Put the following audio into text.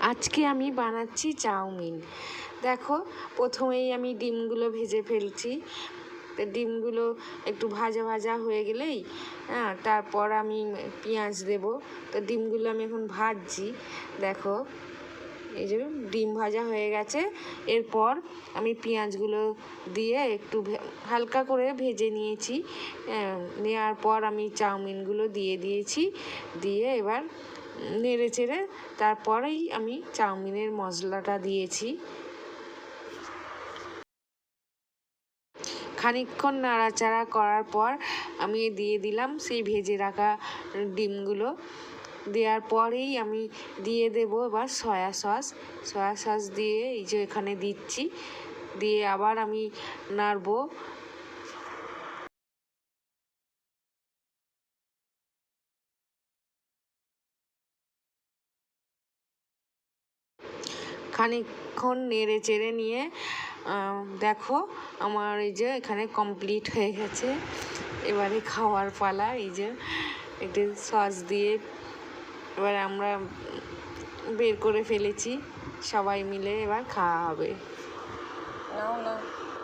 আজকে আমি বানাচ্ছি চাউমিন। দেখো প্রথমেই আমি ডিমগুলো ভেজে ফেলছি। ডিমগুলো একটু ভাজা ভাজা হয়ে গেলেই হ্যাঁ তারপর আমি পেঁয়াজ দেব। তো ডিমগুলো আমি এখন ভাজছি। দেখো এই যে ডিম ভাজা হয়ে গেছে। এরপর আমি পেঁয়াজগুলো দিয়ে একটু হালকা করে ভেজে নিয়েছি। হ্যাঁ, নেওয়ার পর আমি চাউমিনগুলো দিয়ে দিয়েছি। দিয়ে এবার নেড়ে চেড়ে তারপরেই আমি চাউমিনের মশলাটা দিয়েছি। খানিকক্ষণ নাড়াচাড়া করার পর আমি দিয়ে দিলাম সেই ভেজে রাখা ডিমগুলো। দেওয়ার পরেই আমি দিয়ে দেব এবার সয়া সস। সয়া সস দিয়ে এই যে এখানে দিচ্ছি। দিয়ে আবার আমি নাড়বো। খানিকক্ষণ নেড়ে চেড়ে নিয়ে দেখো আমার এই যে এখানে কমপ্লিট হয়ে গেছে। এবারে খাওয়ার পালা, এই যে একটু সস দিয়ে এবার আমরা বের করে ফেলেছি। সবাই মিলে এবার খাওয়া হবে।